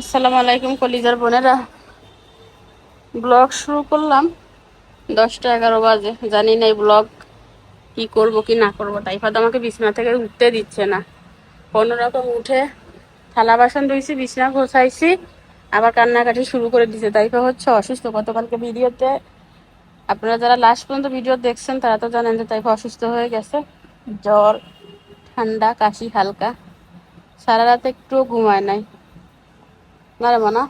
আসসালামু আলাইকুম, কলিজার বোনেরা। ব্লগ শুরু করলাম। দশটা এগারো বাজে। জানি না এই ব্লগ কি করব, কি না করব। তাইফাদ আমাকে বিছানা থেকে উঠতে দিচ্ছে না। কোনো রকম উঠে থালা বাসন ধুইছি, বিছনা ঘোষাইছি আবার কান্নাকাটি শুরু করে দিছে। তাইফা হচ্ছে অসুস্থ। গতকালকে ভিডিওতে আপনারা যারা লাস্ট পর্যন্ত ভিডিও দেখছেন, তারা তো জানেন যে তাইফা অসুস্থ হয়ে গেছে। জ্বর, ঠান্ডা, কাশি হালকা। সারা রাতে একটুও ঘুমায় নাই। না? মানা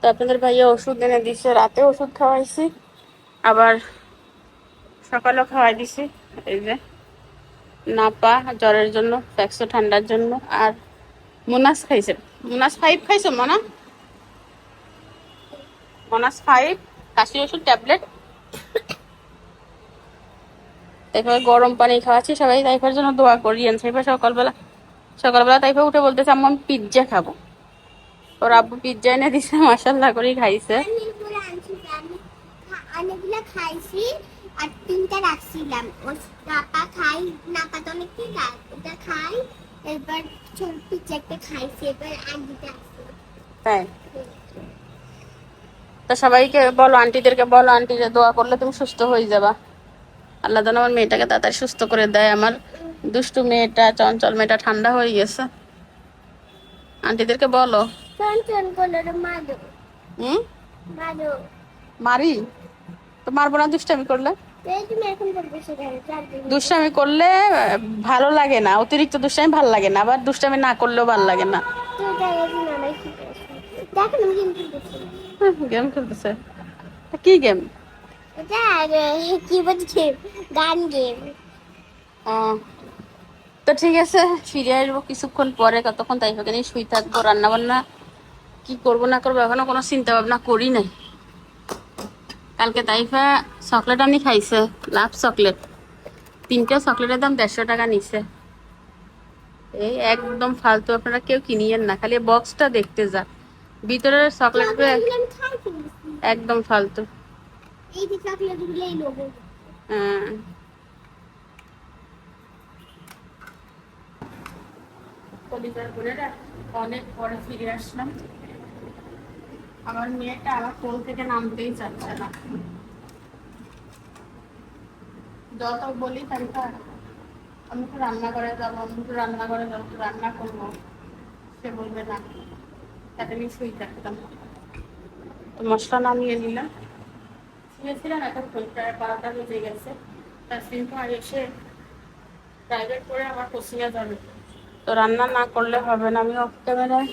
তো আপনাদের ভাইয়া ওষুধ এনে দিছে, রাতে ওষুধ খাওয়াইছি, আবার সকালেও খাওয়াই দিছি, এই যে নাপা, জ্বরের জন্য, ফ্যাক্সো ঠান্ডার জন্য, আর মোনাস খাইছে। মোনাস ফাইভ খাইছো, মনা? মোনাস ফাইভ কাশি ওষুধ, ট্যাবলেট। তারপরে গরম পানি খাওয়াচ্ছি, সবাই তাইফার জন্য দোয়া করিয়েন তাইফা সকালবেলা সকালবেলা তাইফা উঠে বলতেছে আমি পিৎজা খাব। ওর আব্বু পিৎজা এনে দিছে মাসাল্লাহ করেই খাইছে। অনেকগুলো খাইছি আর তিনটা রাখছিলাম। ও নাপা খাই নাপা তো অনেক ওটা খাই এরপর ছোট পিচ্ছি একটা খাইছি এরপর আর দুটো তাই? তো সবাইকে বলো আন্টিদেরকে বলো আন্টিরা দোয়া করলে তুমি সুস্থ হয়ে যাবা। আল্লাহ যেন আমার মেয়েটাকে তাড়াতাড়ি সুস্থ করে দেয়। আমার দুষ্টু মেয়েটা চঞ্চল মেয়েটা ঠান্ডা হয়ে গেছে। আন্টিদেরকে বলো। হুম? মারি? তো মারবো না দুষ্টামি করলে? দুষ্টামি করলে ভালো লাগে না। অতিরিক্ত দুষ্টামি ভালো লাগে না আবার দুষ্টামি না করলেও ভালো লাগে না। গেম খেলতেছে। কি গেম গান গেম তো ঠিক আছে ফিরে আসব কিছুক্ষণ পরে কতক্ষণ তাই হোক শুই থাকব রান্না বান্না কি করব না করব এখনও কোনো চিন্তা ভাবনা করি নাই। কালকে তাইফা চকলেট আনি খাইছে লাভ চকলেট। তিনটা চকলেটের দাম দেড়শো টাকা নিছে। এই একদম ফালতু আপনারা কেউ কিনিয়েন না খালি বক্সটা দেখতে যা ভিতরের চকলেট একদম ফালতু। হ্যাঁ। বোনেরা অনেক পরে ফিরে আসলাম। আমার মেয়েটা আমার কোল থেকে নামতেই চাচ্ছে না। যত বলি তাইটা আমি তো রান্না করে যাব, আমি তো রান্না করে যাব রান্না করব। সে বলবে, না তাতে আমি শুই থাকতাম। তো মশলা নামিয়ে নিলাম। শুয়েছিলাম এতক্ষণ প্রায় বারোটা বেজে গেছে। তার কিন্তু আর এসে প্রাইভেট করে আমার কোচিংয়ে যাবে তো রান্না না করলে হবে না। আমি অফ ক্যামেরায়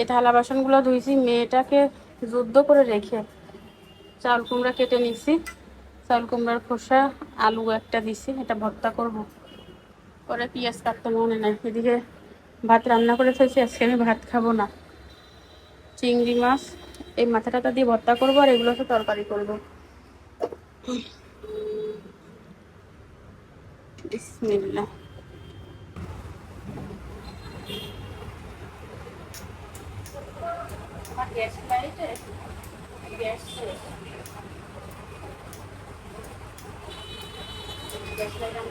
এই থালা বাসনগুলো ধুইছি, মেয়েটাকে যুদ্ধ করে রেখে চাল কুমড়া কেটে নিছি। চাল কুমড়ার খোসা, আলু একটা দিছি, এটা ভর্তা করব। পরে পেঁয়াজ কাটতে মনে নাই, এদিকে ভাত রান্না করে ফেলছি, আজকে আমি ভাত খাব না। চিংড়ি মাছ, এই মাথা টাথা দিয়ে ভর্তা করব আর এগুলোকে তরকারি করব। বিসমিল্লাহ। গ্যাস লাইটে গ্যাস। গ্যাস লাইট আমি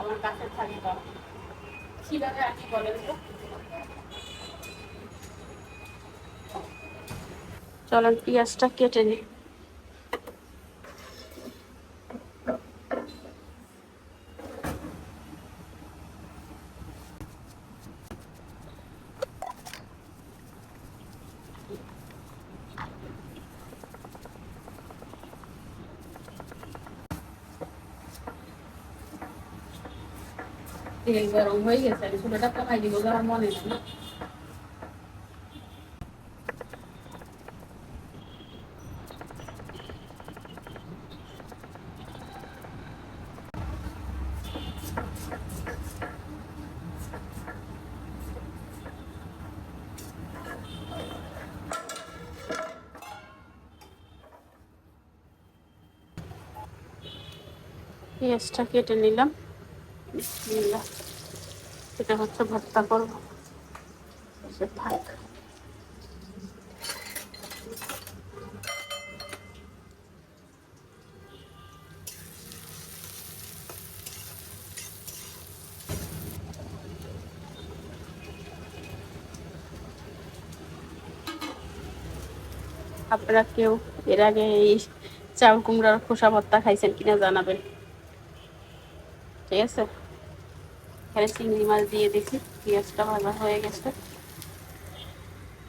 আমার কাছে থাকবা কীভাবে আপনি বলেন তো চলেন পেঁয়াজটা কেটে নিই গরম হয়ে গেছে ছোটটা কমাই দিব আমার মনে পেঁয়াজটা কেটে নিলাম। এটা হচ্ছে ভর্তা করব। থাক। আপনারা কেউ এর আগে এই চাউল কুমড়ার খোসা ভর্তা খাইছেন কিনা জানাবেন। ঠিক আছে? এখানে চিংড়ি মাছ দিয়ে দিছি পেঁয়াজটা ভাজা হয়ে গেছে।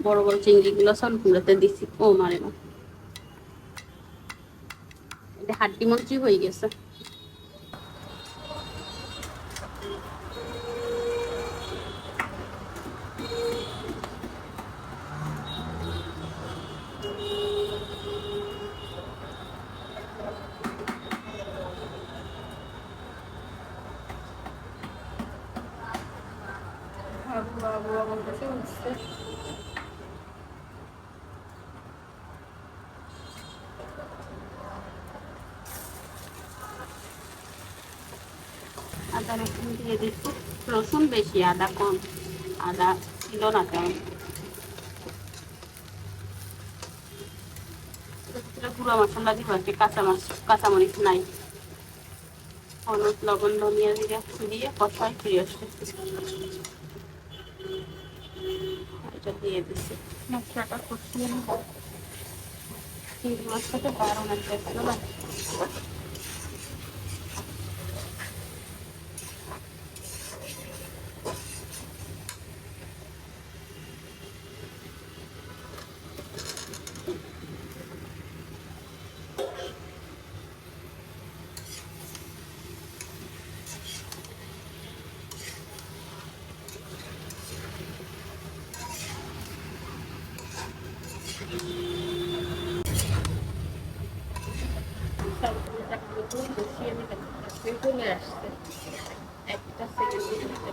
বড় বড় চিংড়িগুলো সব কুমড়াতে দিছি, ও মারে মা। হাড্ডি মন্ত্রী হয়ে গেছে। আদা রসুন দিয়ে দিচ্ছি। রসুন বেশি, আদা কম। আদা ছিল না তেমন। গুঁড়ো মশলা দিব কি কাঁচা মাছ কাঁচামরিচ নাই। হলুদ, লবণ, ধনিয়া জিরা দিয়ে কষাই ফিরে আসছে। এটা দিয়ে দিচ্ছি। মশলাটা কষিয়ে নেব। মাছটাকে বারো না না চলে আসছে। একটা সেকেন্ড দিতে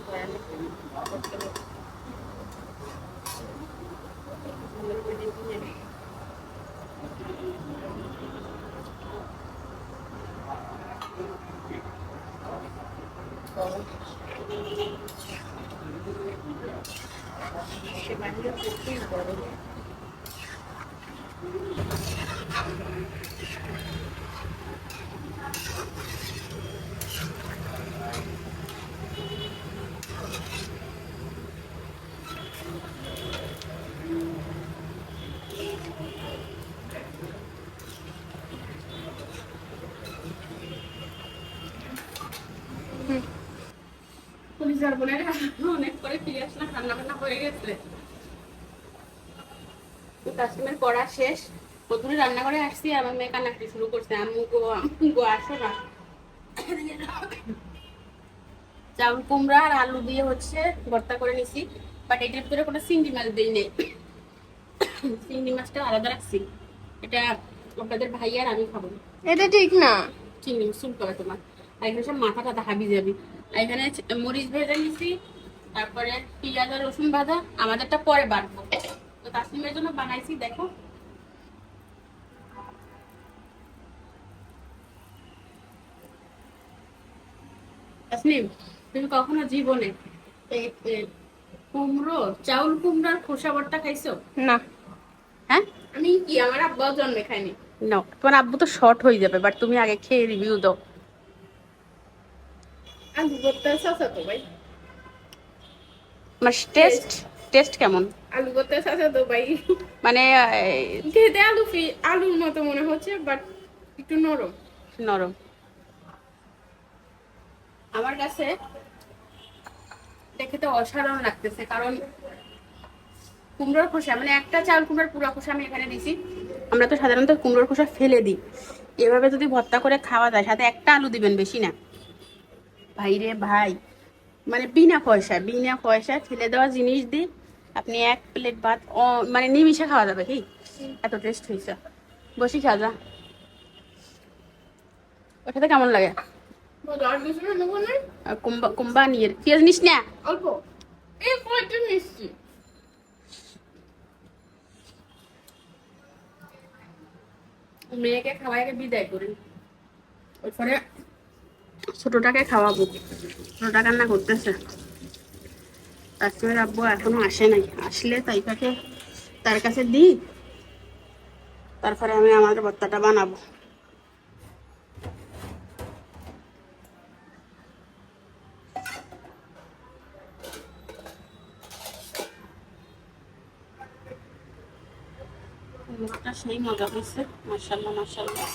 সে বাহিরে প্রচুর গরম। পুলিশ বোনের অনেক করে ফিরে আসলাম রান্না বান্না হয়ে গেছে। কাশ্মীর পড়া শেষ। প্রথমে রান্না করে আসছি আমার মেয়ে কান্নাকাটি শুরু করছে আম্মু গো গো আসো না। চাউল কুমড়া আর আলু দিয়ে হচ্ছে ভর্তা করে নিছি বাট এটার ভিতরে কোনো চিংড়ি মাছ দিই নেই। চিংড়ি মাছটা আলাদা রাখছি। এটা আপনাদের ভাই আর আমি খাব। এটা ঠিক না। চিংড়ি মাছ চুলকাবে তোমার। আর এখানে সব মাথা টাথা হাবি যাবি। এখানে মরিচ ভেজে নিছি তারপরে পেঁয়াজ আর রসুন ভাজা আমাদেরটা পরে বাটবো। তো তাসলিমের জন্য বানাইছি দেখো। তাসলিম তুমি কখনো জীবনে কুমড়ো চাউল কুমড়ার খোসা ভর্তা খাইছো? না। হ্যাঁ? আমি কি আমার আব্বাও জন্মে খাইনি না তোমার আব্বু তো শর্ট হয়ে যাবে বাট তুমি আগে খেয়ে রিভিউ দাও। আলু ভর্তা সাসা তো ভাই। আমার টেস্ট টেস্ট কেমন? আলু ভর্তা সাসা তো ভাই। মানে খেতে আলু আলুর মতো মনে হচ্ছে বাট একটু নরম। নরম। আমার কাছে দেখে তো অসাধারণ লাগতেছে কারণ কুমড়োর খোসা মানে একটা চাল কুমড়োর পুরো খোসা আমি এখানে দিছি। আমরা তো সাধারণত কুমড়োর খোসা ফেলে দিই। এভাবে যদি ভর্তা করে খাওয়া যায় সাথে একটা আলু দিবেন বেশি না। ভাই রে ভাই মানে বিনা পয়সা বিনা পয়সা ফেলে দেওয়া জিনিস দিই আপনি এক প্লেট ভাত মানে নিমিশে খাওয়া যাবে কি? এত টেস্ট হয়েছে। বসি খাওয়া যা ওটাতে কেমন লাগে? কুম্বা নিয়ে পেঁয়াজ নিস না? অল্প। এই কয়টা মিষ্টি মেয়েকে খাওয়াইকে বিদায় করি। ওরপরে ছোটটাকে খাওয়াবো। ছোটটা কান্না করতেছে। তাসমিমের আব্বু এখনও আসে নাই। আসলে তাইফাকে তার কাছে দিই। তারপরে আমি আমার ভর্তাটা বানাবো। সেই মজা হয়েছে মার্শাল্লাহ মার্শাল্লাহ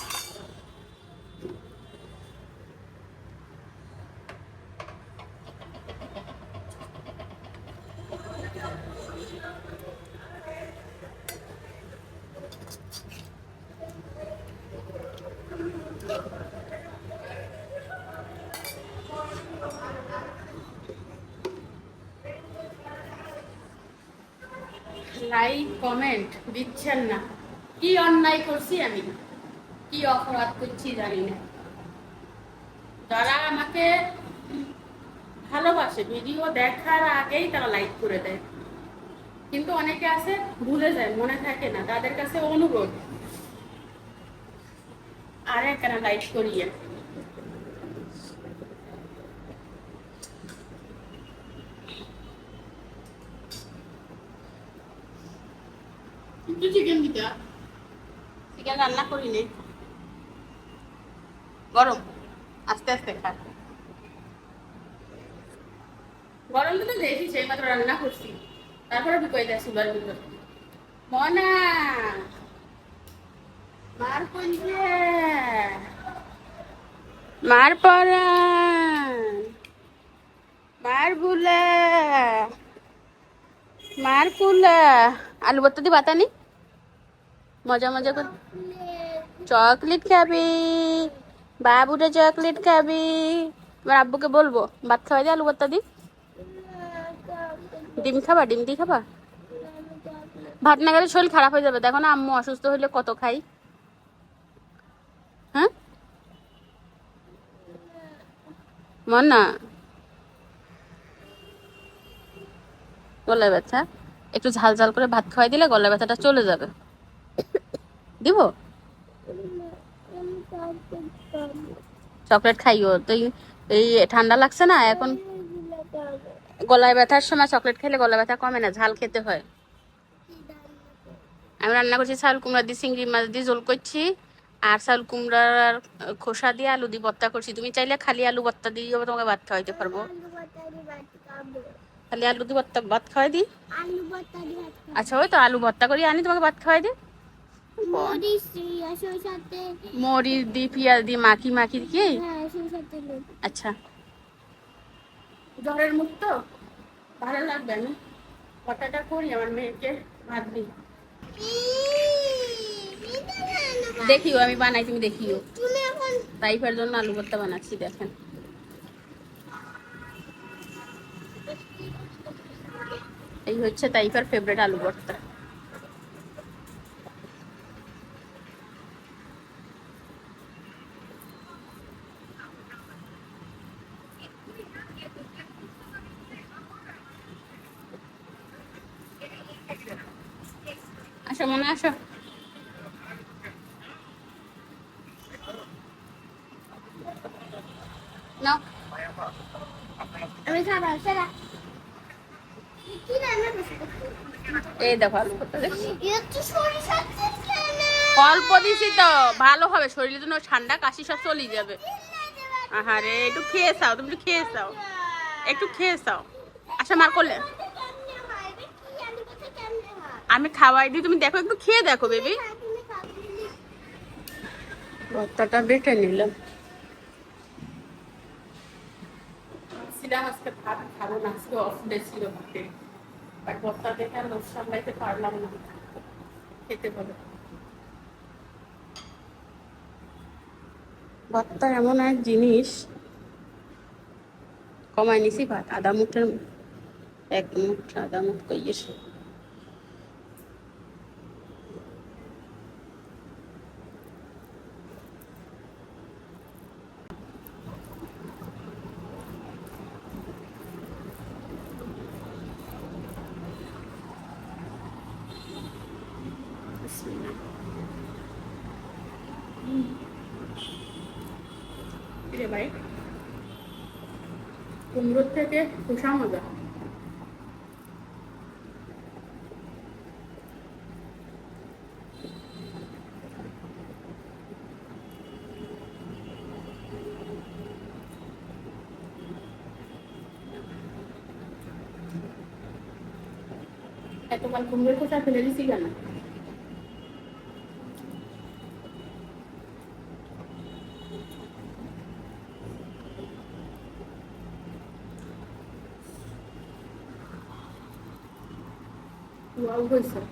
লাইক কমেন্ট দিচ্ছেন না। কি অন্যায় করছি আমি? কি অপরাধ করছি জানি না। যারা আমাকে ভালোবাসে, ভিডিও দেখার আগেই তারা লাইক করে দেয়। কিন্তু অনেকে আছে, ভুলে যায়, মনে থাকে না, তাদের কাছে অনুরোধ। আর কেন লাইক করিয়ে। চিকেন দিতে? চিকেন রান্না করিনি। গরম। আস্তে আস্তে খা। গরম তো দেখি সেই মাত্র রান্না করছি। তারপরে ঢুকাই দেয় সুগার ভিতর মনা! মার কইছে মার পরান মার বুলা মার আলু ভর্তা দিয়ে বাতানি মজা মজা করে। চকলেট খাবি, বাবুটা চকলেট খাবি। এবার আব্বুকে বলব, ভাত খাওয়াই দিয়ে আলু ভর্তা দি। ডিম খাবা, ডিম দিয়ে খাবা? ভাত না গেলে শরীর খারাপ হয়ে যাবে। দেখো না, আম্মু অসুস্থ হলে কত খাই। হ্যাঁ? মন গলায় ব্যথা। একটু ঝাল ঝাল করে ভাত খাওয়াই দিলে গলায় ব্যথাটা চলে যাবে। দিব? চকলেট খাইও। তো এই- ঠান্ডা লাগছে না? এখন গলায় ব্যথার সময় চকলেট খেলে গলা ব্যথা কমে না ঝাল খেতে হয়। আমি রান্না করছি চাউল কুমড়া দিয়ে চিংড়ি মাছ দিয়ে ঝোল করছি। আর চাউল কুমড়ার খোসা দিয়ে আলু দিয়ে ভর্তা করছি। তুমি চাইলে খালি আলু ভর্তা দিয়েও তোমাকে ভাত খাওয়াইতে পারব। খালি আলু দিয়ে ভর্তা ভাত খাওয়াই দিই দিয়ে। আচ্ছা ওই তো আলু ভর্তা করি আনি তোমাকে ভাত খাওয়াই দিই মরিচ দি পেঁয়াজ দি মাখি মাখি কি? হ্যাঁ আচ্ছা। জ্বরের মুখ তো? ভালো লাগবে আমি ভর্তাটা করি আমার মেয়েকে ভাত দিই দেখিও আমি বানাই তুমি দেখিও। তাইফের জন্য আলু ভর্তা বানাচ্ছি দেখেন। এই হচ্ছে তাইফের ফেভারিট আলু ভর্তা। আসো মনে আসো। নাও। আমি এই দেখো আলু ভর্তা অল্প দিছি তো ভালো হবে শরীরের জন্য ঠান্ডা কাশি সব চলে যাবে। আহারে একটু খেয়ে চাও তুমি একটু খেয়ে চাও একটু খেয়ে চাও আচ্ছা মার করলে কেমনে হয় রে? কি আলু ভর্তা কেমনে হয় আমি খাওয়াই দিই তুমি দেখো একটু খেয়ে দেখো বেবি ভর্তাটা বেটে নিলাম। আজকে ভাত খাব না আজকে অফ ডে ছিল ভাতে। বাট ভর্তা দেখে আর সামলাইতে পারলাম না। খেতে ভর্তা এমন এক জিনিস কমায় নিছি ভাত আধা মুঠের এক মুঠ আধা মুঠ কইয়ে সুন্দর থেকে খোসা মজা। এতকাল কুমড়ের খোসা ফেলে দিছি কেন? ওয়াও হয়েছে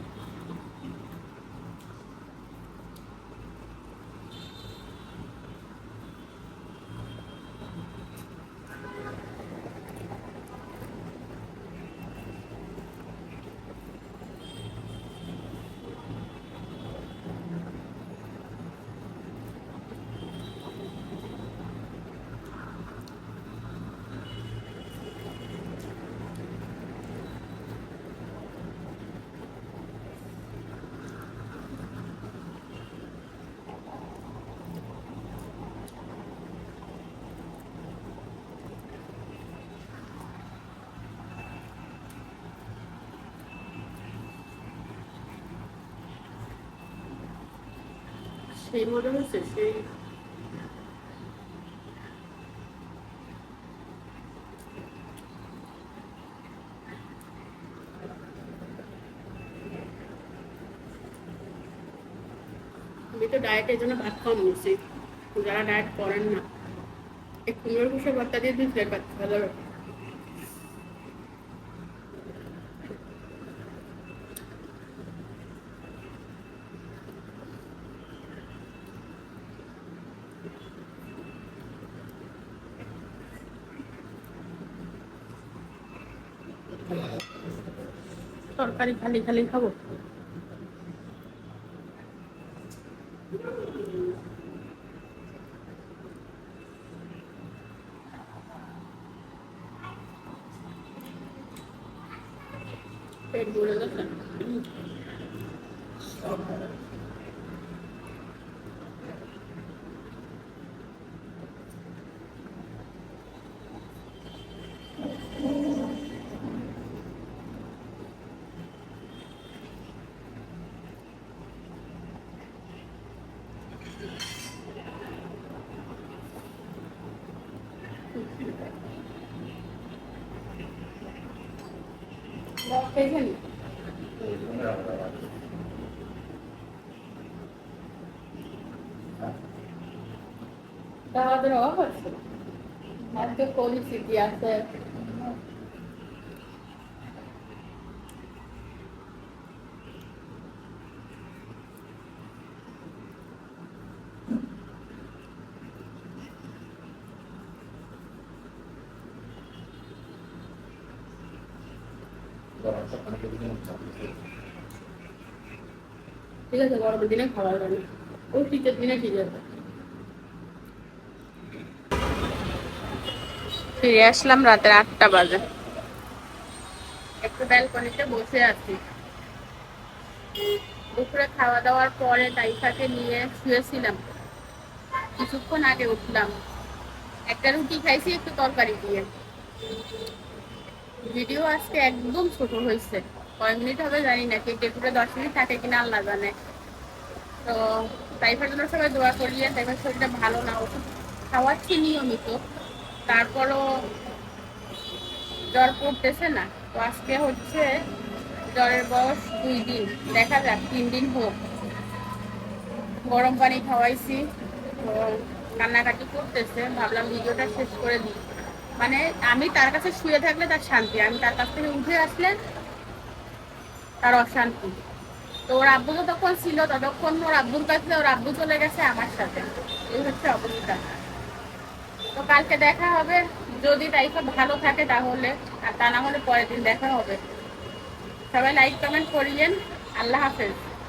সেই মজা হয়েছে সেই আমি তো ডায়েটের জন্য ভাত কম নিচ্ছি যারা ডায়েট করেন না এই কুমড়োর কুষে ভর্তা দিয়ে দিচ্ছে ভালো। তরকারি খালি খালি খাব? পেট ভরে গেছে? তাহাদের অভাব আছে আজকে পরিস্থিতি আছে। ঠিক আছে গরমের দিনে খাওয়া যাবে ওই শীতের দিনে ঠিক আছে। ফিরে আসলাম রাতের আটটা বাজে। একটু ব্যালকনিতে বসে আছি। দুপুরে খাওয়া দাওয়ার পরে তাইফাকে নিয়ে শুয়েছিলাম। কিছুক্ষণ আগে উঠলাম। একটা রুটি খাইছি একটু তরকারি দিয়ে। ভিডিও আজকে একদম ছোট হয়েছে। কয় মিনিট হবে, জানি না কেটে পুরো দশ মিনিট থাকে কিনা আল্লাহ জানে। তো তাইফার জন্য সবাই দোয়া করিয়ে তাইফার শরীরটা ভালো না, ওষুধ খাওয়াচ্ছি নিয়মিত। তারপরও জ্বর পড়তেছে না, তো আজকে হচ্ছে জ্বরের বয়স দুই দিন। দেখা যাক, তিন দিন হোক। গরম পানি খাওয়াইছি, তো কান্নাকাটি করতেছে, ভাবলাম ভিডিওটা শেষ করে দিই। মানে আমি তার কাছে শুয়ে থাকলে তার শান্তি, আমি তার কাছ থেকে উঠে আসলে তার অশান্তি। তো ওর আব্বু তখন ছিল, ততক্ষণ ওর আব্বুর কাছে, ওর আব্বু চলে গেছে আমার সাথে। এই হচ্ছে অবস্থা। তো কালকে দেখা হবে। যদি তাইফা ভালো থাকে তাহলে, আর তা না হলে পরের দিন দেখা হবে। সবাই লাইক কমেন্ট করিয়েন। আল্লাহ হাফেজ।